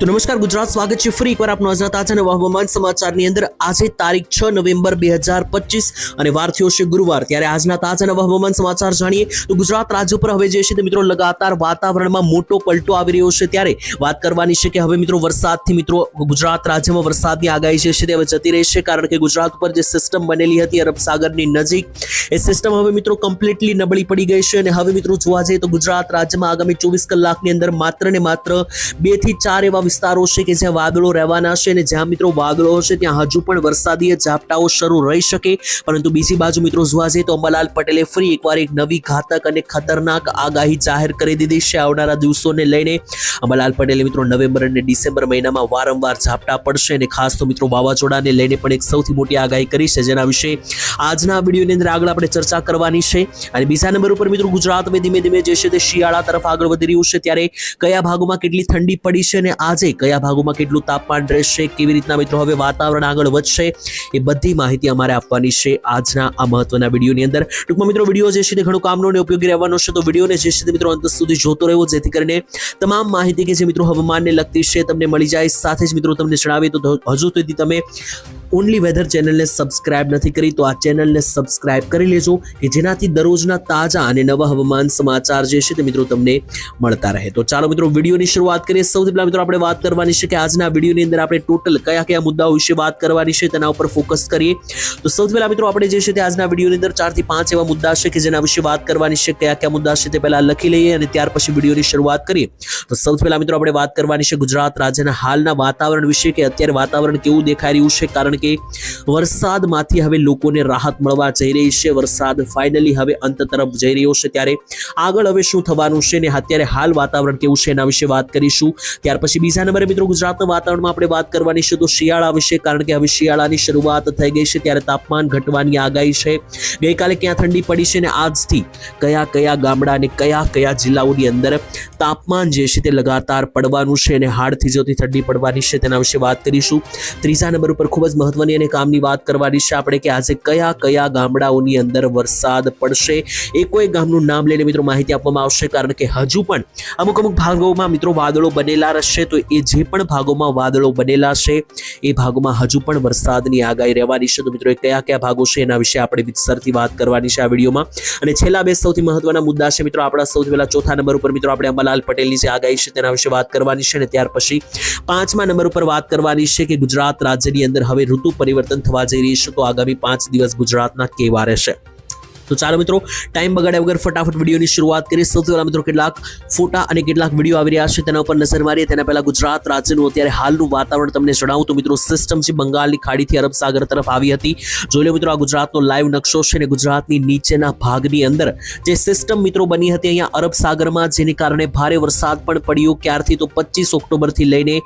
તો નમસ્કાર, ગુજરાત સ્વાગત છે ફરી એકવાર આપનું આજના તાજા નવા હવામાન સમાચારની અંદર. આજે તારીખ છ નવેમ્બર બે હજાર પચીસ અને વાર થયો છે ગુરુવાર. ત્યારે આજના તાજા નવા હવામાન સમાચાર જાણીએ તો ગુજરાત રાજ્ય પર હવે જે છે તે મિત્રો લગાતાર વાતાવરણમાં મોટો પલટો આવી રહ્યો છે. ત્યારે વાત કરવાની છે કે હવે મિત્રો વરસાદથી મિત્રો ગુજરાત રાજ્યમાં વરસાદની આગાહી જે છે તે હવે જતી રહેશે કારણ કે ગુજરાત ઉપર જે સિસ્ટમ બનેલી હતી અરબ સાગરની નજીક, એ સિસ્ટમ હવે મિત્રો કમ્પ્લીટલી નબળી પડી ગઈ છે. અને હવે મિત્રો જોવા જઈએ તો ગુજરાત રાજ્યમાં આગામી ચોવીસ કલાકની અંદર માત્ર ને માત્ર બેથી ચાર એવા વિસ્તારો છે કે જ્યાં વાદળો રહેવાના છે અને જ્યાં મિત્રો વાદળો હશે, ત્યાં હજુ પણ વરસાદી ઝાપટાઓ શરૂ રહી શકે. પરંતુ બીજી બાજુ મિત્રો જોવા જઈએ તો અંબાલાલ પટેલે ફરી એકવાર એક નવી ઘાતક અને ખતરનાક આગાહી જાહેર કરી દીધી છે. આવનારા દિવસોને લઈને અંબાલાલ પટેલે મિત્રો નવેમ્બર અને ડિસેમ્બર મહિનામાં વારંવાર ઝાપટા પડશે અને ખાસ તો મિત્રો વાવાઝોડાને લઈને પણ એક સૌથી મોટી આગાહી કરી છે. જેના વિશે આજના વિડીયોની અંદર આગળ આપણે ચર્ચા કરવાની છે. અને બીજા નંબર ઉપર મિત્રો ગુજરાતમાં ધીમે ધીમે જે છે તે શિયાળા તરફ આગળ વધી રહ્યું છે. ત્યારે કયા ભાગોમાં કેટલી ઠંડી પડી છે અને આજે કયા ભાગોમાં કેટલું તાપમાન રહેશે, કેવી રીતના મિત્રો હવે વાતાવરણ આગળ વધશે, એ બધી માહિતી અમારે આપવાની છે આજના આ મહત્વના વિડીયોની અંદર. ટૂંકમાં મિત્રો, વીડિયો જે છે તે ઘણો કામનો અને ઉપયોગી રહેવાનો છે, તો વિડીયોને જે છે તે મિત્રો અંત સુધી જોતો રહેવો, જેથી કરીને તમામ માહિતી કે જે મિત્રો હવામાનને લગતી છે, તમને મળી જાય, સાથે જ મિત્રો તમને જણાવીએ તો હજુ સુધી તમે ઓનલી વેધર ચેનલને સબસ્ક્રાઇબ નથી કરી તો આ ચેનલને સબસ્ક્રાઇબ કરી લેજો, કે જેનાથી દરરોજના તાજા અને નવા હવામાન સમાચાર જે છે તે મિત્રો તમને મળતા રહે. તો ચાલો મિત્રો વિડીયોની શરૂઆત કરીએ. સૌથી પહેલા મિત્રો આપણે વાત કરવાની છે કે આજના વિડીયોની અંદર આપણે ટોટલ કયા કયા મુદ્દાઓ વિશે વાત કરવાની છે તેના ઉપર ફોકસ કરીએ. તો સૌથી પહેલા મિત્રો આપણે જે છે તે આજના વિડીયોની અંદર ચારથી પાંચ એવા મુદ્દા છે કે જેના વિશે વાત કરવાની છે, કયા કયા મુદ્દા છે તે પહેલાં લખી લઈએ અને ત્યાર પછી વિડીયોની શરૂઆત કરીએ. તો સૌથી પહેલા મિત્રો આપણે વાત કરવાની છે ગુજરાત રાજ્યના હાલના વાતાવરણ વિશે, કે અત્યારે વાતાવરણ કેવું દેખાઈ રહ્યું છે, કારણ કે વરસાદમાંથી હવે લોકોને રાહત મળવા જઈ રહી છે. વરસાદ ફાઇનલી હવે અંત તરફ જઈ રહ્યો છે ત્યારે આગળ હવે શું થવાનું છે ને અત્યારે હાલ વાતાવરણ કેવું છે એના વિશે વાત કરીશું. ત્યાર પછી બીજા નંબરે મિત્રો ગુજરાતના વાતાવરણમાં આપણે વાત કરવાની છે તો શિયાળા વિશે, કારણ કે હવે શિયાળાની શરૂઆત થઈ ગઈ છે ત્યારે તાપમાન ઘટવાની આગાહી છે. ગઈકાલે ક્યાં ઠંડી પડી છે ને આજથી કયા કયા ગામડા અને કયા કયા જિલ્લાઓની અંદર તાપમાન જે છે તે લગાતાર પડવાનું છે અને હાડથી જોતી ઠંડી પડવાની છે તેના વિશે વાત કરીશું. ત્રીજા નંબર ઉપર ખૂબ જ મહત્વની અને કામની વાત કરવાની છે આપણે કે આજે કયા કયા ગામડાઓની અંદર વરસાદ પડશે એ કોઈ ગામનું નામ લઈને મિત્રો માહિતી આપવામાં આવશે કારણ કે હજુ પણ અમુક અમુક ભાગોમાં મિત્રો વાદળો બનેલા રહેશે તો એ જે પણ ભાગોમાં વાદળો બનેલા છે એ ભાગોમાં હજુ પણ વરસાદની આગાહી રહેવાની છે તો મિત્રો એ કયા કયા ભાગો છે એના વિશે આપણે વિસ્તારથી વાત કરવાની છે આ વિડીયોમાં અને છેલ્લા બે સૌથી મહત્વના મુદ્દા છે મિત્રો આપણા સૌથી પહેલા ચોથા નંબર ઉપર મિત્રો આપણે અંબાલાલ પટેલની જે આગાહી છે તેના વિશે વાત કરવાની છે અને ત્યાર પછી પાંચમા નંબર ઉપર વાત કરવાની છે કે ગુજરાત રાજ્યની અંદર હવે ઋતુ પરિવર્તન થવા જઈ રહી છે તો આગામી પાંચ દિવસ ગુજરાતના કેવા રહેશે? તો ચાલો મિત્રો ટાઈમ બગાડ્યા વગર ફટાફટ વિડીયોની શરૂઆત કરીએ. સૌથી પહેલાં મિત્રો, કેટલાક ફોટા અને કેટલાક વીડિયો આવી રહ્યા છે, તેના ઉપર નજર મારીએ. તેના પહેલાં ગુજરાત રાજ્યનું અત્યારે હાલનું વાતાવરણ તમને જણાવું તો મિત્રો સિસ્ટમ છે, બંગાળની ખાડીથી અરબ સાગર તરફ આવી હતી. જોઈ લો મિત્રો, આ ગુજરાતનો લાઈવ નકશો છે અને ગુજરાતની નીચેના ભાગની અંદર જે સિસ્ટમ મિત્રો બની હતી અહીંયા અરબ સાગરમાં, જેને કારણે ભારે વરસાદ પણ પડ્યો. ક્યારથી તો પચીસ ઓક્ટોબરથી લઈને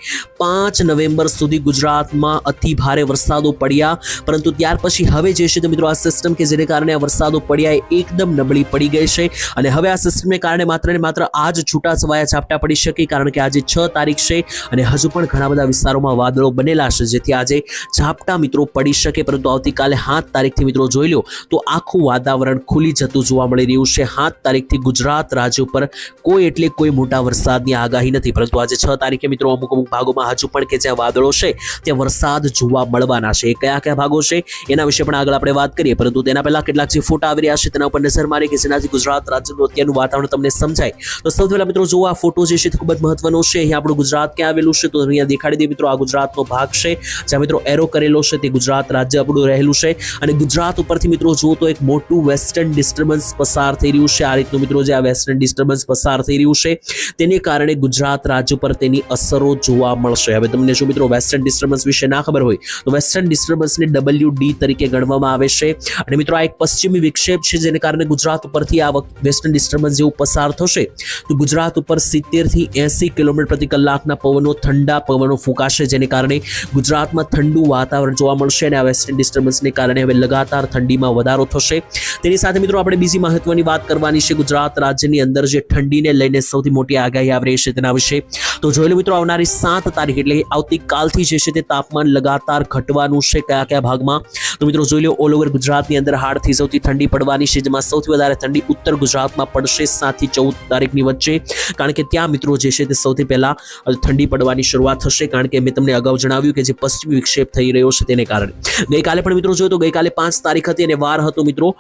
પાંચ નવેમ્બર સુધી ગુજરાતમાં અતિ ભારે વરસાદો પડ્યા. પરંતુ ત્યાર પછી હવે જે છે તો મિત્રો, આ સિસ્ટમ કે જેને કારણે આ વરસાદો પડ્યા એકદમ નબળી પડી ગઈ છે. અને હવે આ સિસ્ટમને કારણે માત્ર ને માત્ર આજ છૂટા છવાયા ઝાપટા પડી શકે, કારણ કે આજે છ તારીખ છે અને હજુ પણ ઘણા બધા વિસ્તારોમાં વાદળો બનેલા છે, જેથી આજે ઝાપટા મિત્રો પડી શકે. પરંતુ આવતીકાલે સાત તારીખથી મિત્રો જોઈ લો તો આખું વાતાવરણ ખુલી જતું જોવા મળી રહ્યું છે. સાત તારીખથી ગુજરાત રાજ્ય ઉપર કોઈ એટલે કોઈ મોટા વરસાદની આગાહી નથી. પરંતુ આજે છ તારીખે મિત્રો અમુક અમુક ભાગોમાં હજુ પણ કે જ્યાં વાદળો છે, ત્યાં વરસાદ જોવા મળવાના છે. એ કયા કયા ભાગો છે, એના વિશે પણ આગળ આપણે વાત કરીએ. પરંતુ તેના પહેલા કેટલાક જે ફોટા આવી રહ્યા છે, તેના ઉપર નજર મારી કે જેનાથી ગુજરાત રાજ્યનું અત્યારનું વાતાવરણ તમને સમજાય. તો સૌથી પહેલા મિત્રો જો આ ફોટો જે છે ખૂબ જ મહત્વનો છે. અહીંયા આપણું ગુજરાત ક્યાં આવેલું છે, તો અહીંયા દેખાડી દે મિત્રો, આ ગુજરાતનો ભાગ છે, જ્યાં મિત્રો એરો કરેલો છે, તે ગુજરાત રાજ્ય આપણું રહેલું છે. અને ગુજરાત ઉપરથી મિત્રો જો તો એક મોટું વેસ્ટર્ન ડિસ્ટર્બન્સ પસાર થઈ રહ્યું છે. આ રીતનું મિત્રો જે આ વેસ્ટર્ન ડિસ્ટર્બન્સ પસાર થઈ રહ્યું છે, તેને કારણે ગુજરાત રાજ્ય પર તેની અસરો જોવા મળશે. હવે તમને જો મિત્રો વેસ્ટર્ન ડિસ્ટર્બન્સ વિશે ના ખબર હોય, તો વેસ્ટર્ન ડિસ્ટર્બન્સને ડબલ્યુ ડી તરીકે ગણવામાં આવે છે. અને મિત્રો, આ એક પશ્ચિમી વિક્ષેપ છે જેને કારણે ગુજરાત ઉપરથી આ વેસ્ટર્ન ડિસ્ટર્બન્સ જેવું પસાર થશે. તો ગુજરાત ઉપર સિત્તેરથી એસી કિલોમીટર પ્રતિ કલાકના પવનો, ઠંડા પવનો ફૂંકાશે, જેને કારણે ગુજરાતમાં ઠંડુ વાતાવરણ જોવા મળશે અને આ વેસ્ટર્ન ડિસ્ટર્બન્સને કારણે હવે લગાતાર ઠંડીમાં વધારો થશે. તેની સાથે મિત્રો આપણે બીજી મહત્વની વાત કરવાની છે. ગુજરાત રાજ્યની અંદર જે ઠંડીને લઈને સૌથી મોટી આગાહી આવી રહી છે તેના વિશે તો જોઈ લો મિત્રો, આવનારી સાત તારીખ એટલે આવતીકાલથી જે છે તે તાપમાન લગાતાર ઘટવાનું છે કયા કયા ભાગમાં? તો મિત્રો, જોઈ લો ઓલ ઓવર ગુજરાતની અંદર હાડથી સૌથી ઠંડી પડવાની છે, જેમાં સૌથી વધારે ઠંડી ઉત્તર ગુજરાતમાં પડશે સાતથી ચૌદ તારીખની વચ્ચે. કારણ કે ત્યાં મિત્રો જે છે તે સૌથી પહેલા ઠંડી પડવાની શરૂઆત થશે. કારણ કે મેં તમને અગાઉ જણાવ્યું કે જે પશ્ચિમી વિક્ષેપ થઈ રહ્યો છે તેને કારણે. ગઈકાલે પણ મિત્રો જોયું તો ગઈકાલે પાંચ તારીખ હતી અને વાર હતો મિત્રો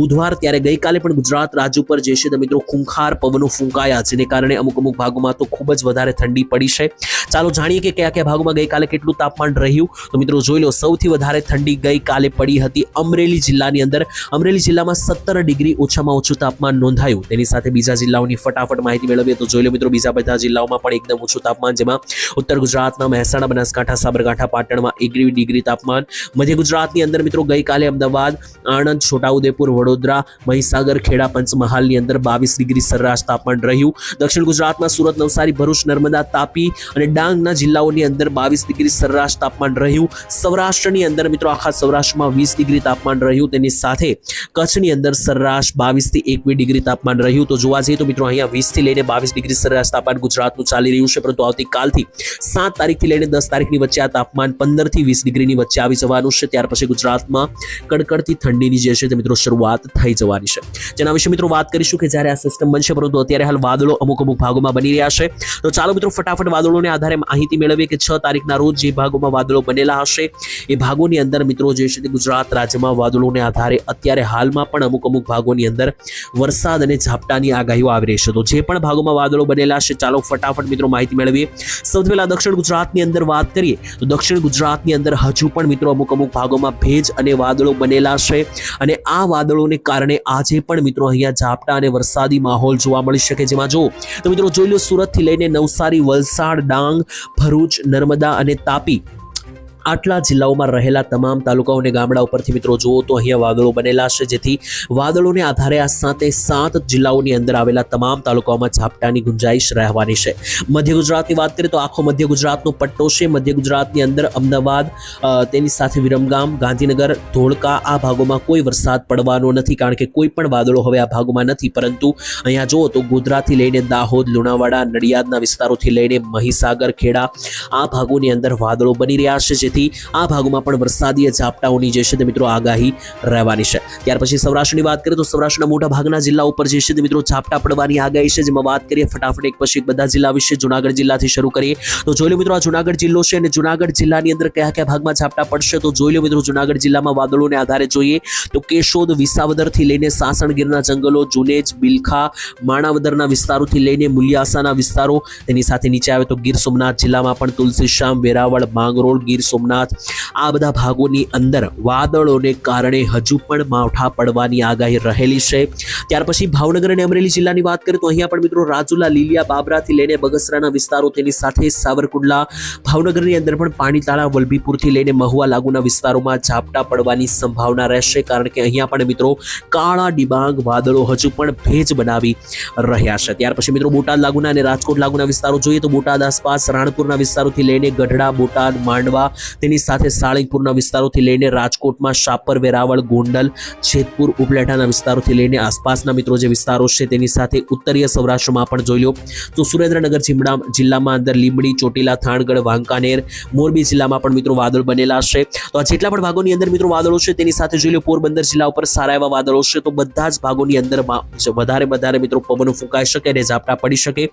બુધવાર ત્યારે ગઈકાલે પણ ગુજરાત રાજ્ય ઉપર જે છે તે મિત્રો ખૂંખાર પવનો ફૂંકાયા, જેને કારણે અમુક અમુક ભાગોમાં તો ખૂબ જ વધારે ઠંડી પડી છે. ચાલો જાણીએ કે કયા કયા ભાગોમાં ગઈકાલે કેટલું તાપમાન રહ્યું. તો મિત્રો જોઈ લો, સૌથી વધારે ઠંડી ગઈકાલે પડી હતી અમરેલી જિલ્લાની અંદર. અમરેલી જિલ્લામાં સત્તર ડિગ્રી ઓછામાં ઓછું તાપમાન નોંધાયું. તેની સાથે બીજા જિલ્લાઓની ફટાફટ માહિતી મેળવીએ તો જોઈ લો મિત્રો, બીજા બધા જિલ્લાઓમાં પણ એકદમ ઓછું તાપમાન, જેમાં ઉત્તર ગુજરાતના મહેસાણા, બનાસકાંઠા, સાબરકાંઠા, પાટણમાં એક ડિગ્રી તાપમાન. મધ્ય ગુજરાતની અંદર મિત્રો ગઈકાલે અમદાવાદ, આણંદ, છોટાઉદેપુર, વડોદરા, મહીસાગર, ખેડા, પંચમહાલની અંદર બાવીસ ડિગ્રી સરેરાશ તાપમાન રહ્યું. દક્ષિણ ગુજરાતમાં સુરત, નવસારી, ભરૂચ નર્મદા તાપી અને ડાંગના જિલ્લાઓની અંદર બાવીસ ડિગ્રી સરેરાશ તાપમાન રહ્યું. સૌરાષ્ટ્રની અંદર મિત્રો આખા સૌરાષ્ટ્રમાં વીસ ડિગ્રી તાપમાન રહ્યું. તેની સાથે કચ્છની અંદર સરેરાશ બાવીસથી એકવીસ ડિગ્રી તાપમાન રહ્યું. તો જોવા જઈએ તો મિત્રો અહીંયા વીસથી લઈને બાવીસ ડિગ્રી સરેરાશ તાપમાન ગુજરાતનું ચાલી રહ્યું છે. પરંતુ આવતીકાલથી સાત તારીખથી લઈને દસ તારીખની વચ્ચે આ તાપમાન પંદરથી વીસ ડિગ્રીની વચ્ચે આવી જવાનું છે. ત્યાર પછી ગુજરાતમાં કડકડતી ઠંડીની જે છે તે મિત્રો શરૂઆત થઈ જવાની છે. જેના વિશે મિત્રો વાત કરીશું કે જ્યારે આ સિસ્ટમ બનશે, પરંતુ અત્યારે હાલ વાદળો અમુક અમુક ભાગોમાં બની રહ્યા છે. તો ચાલો મિત્રો ફટાફટ વાદળોને આધારે માહિતી મેળવીએ કે છ તારીખના રોજ જે ભાગોમાં વાદળો બનેલા હશે, એ ભાગોની અંદર મિત્રો જે છે તે ગુજરાત રાજ્યમાં વાદળોને આધારે અત્યારે હાલમાં પણ અમુક અમુક ભાગોની અંદર વરસાદ અને ઝાપટાની આગાહીઓ આવી રહી છે. તો જે પણ ભાગોમાં વાદળો બનેલા છે ચાલો ફટાફટ મિત્રો માહિતી મેળવીએ. સૌથી પહેલાં દક્ષિણ ગુજરાતની અંદર વાત કરીએ, તો દક્ષિણ ગુજરાતની અંદર હજુ પણ મિત્રો અમુક અમુક ભાગોમાં ભેજ અને વાદળો બનેલા છે અને આ વાદળોને કારણે આજે પણ મિત્રો અહીંયા ઝાપટા અને વરસાદી માહોલ જોવા મળી શકે. જેમાં જો તો મિત્રો જોઈ લો, સુરતથી લઈને નવસારી વલસાડ ડાંગ ભરૂચ નર્મદા અને તાપી આટલા જિલ્લાઓમાં રહેલા તમામ તાલુકાઓ અને ગામડા ઉપરથી મિત્રો જુઓ તો અહીંયા વાદળો બનેલા છે, જેથી વાદળોને આધારે આ સાતે સાત જિલ્લાઓની અંદર આવેલા તમામ તાલુકાઓમાં ઝાપટાની ગુંજાઈશ રહેવાની છે. મધ્ય ગુજરાતની વાત કરીએ તો આખો મધ્ય ગુજરાતનો પટ્ટો છે. મધ્ય ગુજરાતની અંદર અમદાવાદ તેની સાથે વિરમગામ, ગાંધીનગર, ધોળકા આ ભાગોમાં કોઈ વરસાદ પડવાનો નથી, કારણ કે કોઈ પણ વાદળો હવે આ ભાગોમાં નથી. પરંતુ અહીંયા જુઓ તો ગોધરાથી લઈને દાહોદ, લુણાવાડા, નડિયાદના વિસ્તારોથી લઈને મહીસાગર, ખેડા આ ભાગોની અંદર વાદળો બની રહ્યા છે. જેથી આ ભાગોમાં પણ વરસાદીય ઝાપટાઓની જે છે તે મિત્રો આગાહી રહેવાની છે. ત્યાર પછી સૌરાષ્ટ્રની વાત કરીએ તો સૌરાષ્ટ્રના મોટા ભાગના જિલ્લા ઉપર જે છે તે મિત્રો ઝાપટા પડવાની આગાહી છે, જેમાં વાત કરીએ ફટાફટ એક પછી બધા જિલ્લા વિશે જુનાગઢ જિલ્લાથી શરૂ કરીએ. તો જોઈ લો મિત્રો આ જુનાગઢ જિલ્લો છે અને જુનાગઢ જિલ્લાની અંદર કયા કયા ભાગમાં ઝાપટા પડશે તો જોઈ લો મિત્રો જુનાગઢ જિલ્લામાં વાદળોને આધારે જોઈએ તો કેશોદ, વિસાવદરથી લઈને સાસણ ગીરના જંગલો, જુનેજ, બિલખા, માણાવદરના વિસ્તારોથી લઈને મુલિયાસાના વિસ્તારો તેની સાથે નીચે આવે તો ગીર સોમનાથ જિલ્લામાં પણ તુલસીશ્યામ, વેરાવળ, માંગરોળ, ગીર સોમનાથ આ બધા ભાગોની અંદર વાદળોને કારણે હજુ પણ માવઠા પડવાની આગાહી રહેલી છે. ત્યાર પછી ભાવનગર અને અમરેલી જિલ્લાની વાત કરીએ તો અહીંયા પણ મિત્રો રાજુલા, લીલિયા, બાબરાથી લઈને બગસરાના વિસ્તારો તેની સાથે સાવરકુંડલા, ભાવનગરની અંદર પણ પાણીતાળા વલભીપુરથી લઈને મહુવા લાગુના વિસ્તારોમાં ઝાપટા પડવાની સંભાવના રહેશે. કારણ કે અહીંયા પણ મિત્રો કાળા ડિબાંગ વાદળો હજુ પણ ભેજ બનાવી રહ્યા છે. ત્યાર પછી મિત્રો બોટાદ લાગુના અને રાજકોટ લાગુના વિસ્તારો જોઈએ તો બોટાદ આસપાસ રાણપુરના વિસ્તારોથી લઈને ગઢડા, બોટાદ, માંડવા તેની સાથે સાળંગપુરના વિસ્તારોથી લઈને રાજકોટમાં શાપર વેરાવળ ગોંડલ જેતપુર ઉપલેટાના વિસ્તારોથી લઈને આસપાસના મિત્રો જે વિસ્તારો છે તેની સાથે ઉત્તરીય સૌરાષ્ટ્રમાં પણ જોઈ લો. તો સુરેન્દ્રનગર જિલ્લા જિલ્લામાં અંદર લીંબડી, ચોટીલા, થાણગઢ, વાંકાનેર, મોરબી જિલ્લામાં પણ મિત્રો વાદળ બનેલા છે. તો આ જેટલા પણ ભાગોની અંદર મિત્રો વાદળો છે તેની સાથે જોઈ લો પોરબંદર જિલ્લા ઉપર સારા એવા વાદળો છે. તો બધા જ ભાગોની અંદર વધારે વધારે મિત્રો પવનો ફૂંકાઈ શકે અને ઝાપટા પડી શકે.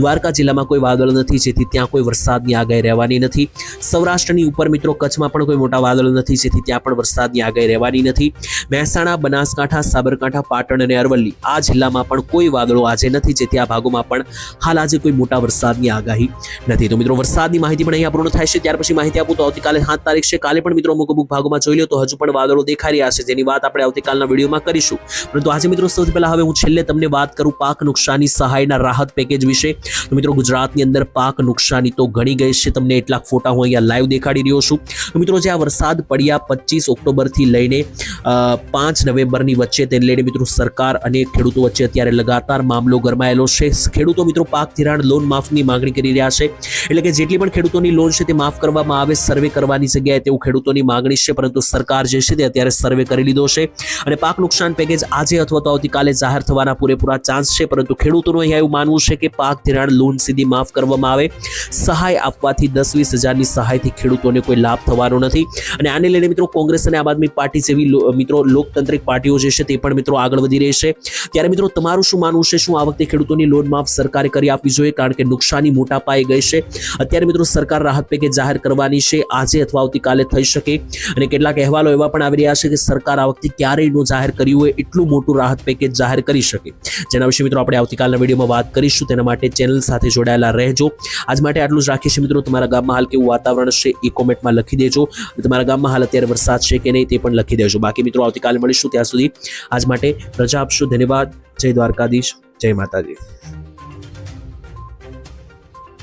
દ્વારકા જિલ્લામાં કોઈ વાદળ નથી, જેથી ત્યાં કોઈ વરસાદની આગાહી રહેવાની નથી. સૌરાષ્ટ્રની ઉપર મિત્રો કચ્છમાં પણ કોઈ મોટા વાદળો નથી, જેથી ત્યાં પણ વરસાદની આગાહી રહેવાની નથી. મહેસાણા, બનાસકાંઠા, સાબરકાંઠા, પાટણ અને અરવલ્લી આ જિલ્લામાં પણ કોઈ વાદળો આજે નથી જેથી આ ભાગોમાં પણ હાલ આજે કોઈ મોટા વરસાદની આગાહી નથી. તો મિત્રો, વરસાદની માહિતી પણ અહીંયા પૂર્ણ થાય છે. ત્યાર પછી માહિતી આપું તો આવતીકાલે સાત તારીખ છે. કાલે પણ મિત્રો અમુક અમુક ભાગોમાં જોઈ લો તો હજુ પણ વાદળો દેખાઈ રહ્યા છે. જેની વાત આપણે આવતીકાલના વિડીયોમાં કરીશું. પરંતુ આજે મિત્રો સૌથી પહેલા હવે હું છેલ્લે તમને વાત કરું પાક નુકસાની સહાયના રાહત પેકેજ વિશે. તો મિત્રો ગુજરાતની અંદર પાક નુકસાની તો ઘણી ગઈ છે. તમને એટલા ફોટા હું અહીંયા લાઈવ દેખાડી રહ્યો છું. મિત્રો, જે આ વરસાદ પડ્યા પચીસ ઓક્ટોબરથી લઈને પાંચ નવેમ્બરની વચ્ચે તેને લઈને મિત્રો સરકાર અને ખેડૂતો વચ્ચે અત્યારે લગાતાર મામલો ગરમાયેલો છે. ખેડૂતો મિત્રો પાક ધિરાણ લોન માફની માંગણી કરી રહ્યા છે. એટલે કે જેટલી પણ ખેડૂતોની લોન છે તે માફ કરવામાં આવે, સર્વે કરવાની જગ્યાએ તેવું ખેડૂતોની માંગણી છે, પરંતુ સરકાર જે છે તે અત્યારે સર્વે કરી લીધો છે. અને પાક નુકસાન પેકેજ આજે અથવા તો આવતીકાલે જાહેર થવાના પૂરેપૂરા ચાન્સ છે, પરંતુ ખેડૂતોનું અહીંયા એવું માનવું છે કે પાક ધિરાણ લોન સીધી માફ કરવામાં આવે. સહાય આપવાથી દસ વીસ હજારની સહાયથી ખેડૂતોને કોઈ લાભ થવાનો નથી. અને આને લઈને મિત્રો કોંગ્રેસ અને આમ આદમી પાર્ટી જેવી મિત્રો લોકતાંત્રિક પાર્ટીઓ જે છે તે પણ મિત્રો આગળ વધી રહી છે. ત્યારે મિત્રો તમારું શું માનવું છે? શું આ વખતે ખેડૂતોની લોન માફ સરકારે કરી આપવી જોઈએ? કારણ કે નુકસાની મોટા પાયે ગઈ છે. અત્યારે મિત્રો સરકાર રાહત પેકેજ જાહેર કરવાની છે. આજે અથવા આવતીકાલે થઈ શકે. અને કેટલાક અહેવાલો એવા પણ આવી રહ્યા છે કે સરકાર આ વખતે ક્યારેય નો જાહેર કર્યું હોય એટલું મોટું રાહત પેકેજ જાહેર કરી શકે. જેના વિશે મિત્રો આપણે આવતીકાલના વિડીયોમાં વાત કરીશું. તેના માટે ચેનલ સાથે જોડાયેલા રહેજો. આજ માટે આટલું જ રાખીશું મિત્રો. તમારા ગામમાં હાલ કેવું વાતાવરણ છે એ કોમેન્ટમાં લખી દેજો. તમારા ગામમાં હાલ અત્યારે વરસાદ છે કે નહીં તે પણ લખી દેજો. બાકી મિત્રો, આવતીકાલે મળીશું ત્યાં સુધી. આજ માટે રજા આપશો. ધન્યવાદ. જય દ્વારકાધીશ. જય માતાજી.